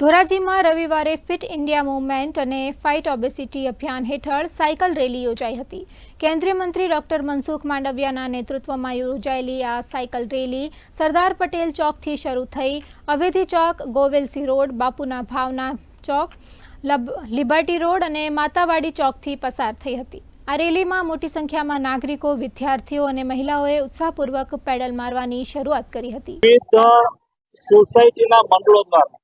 ધોરાજીમાં રવિવારે fit India movement અને fight obesity અભિયાન હેઠળ સાયકલ રેલી યોજાઈ હતી. કેન્દ્રીય મંત્રી ડોક્ટર મનસુખ માંડવિયાના નેતૃત્વમાં યોજાયેલી આ સાયકલ રેલી સરદાર પટેલ ચોકથી શરૂ થઈ. અવેધી ચોક ગોવેલસી રોડ, બાપુના ભાવના ચોક લિબર્ટી રોડ અને માતાવાડી ચોકથી પસાર થઈ હતી. આ રેલીમાં મોટી સંખ્યામાં નાગરિકો, વિદ્યાર્થીઓ અને મહિલાઓએ ઉત્સાહપૂર્વક પેડલ મારવાની શરૂઆત કરી હતી. સોસાયટીના મંડળો દ્વારા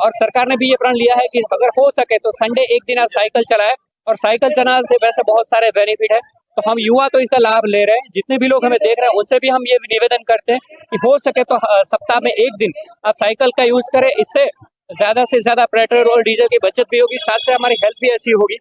और सरकार ने भी ये प्रण लिया है कि अगर हो सके तो संडे एक दिन आप साइकिल चलाए। और साइकिल चलाने से वैसे बहुत सारे बेनिफिट है। तो हम युवा तो इसका लाभ ले रहे हैं। जितने भी लोग हमें देख रहे हैं, उनसे भी हम ये निवेदन करते हैं कि हो सके तो सप्ताह में एक दिन आप साइकिल का यूज़ करें। इससे ज़्यादा से ज़्यादा पेट्रोल और डीजल की बचत भी होगी। साथ से हमारी हेल्थ भी अच्छी होगी।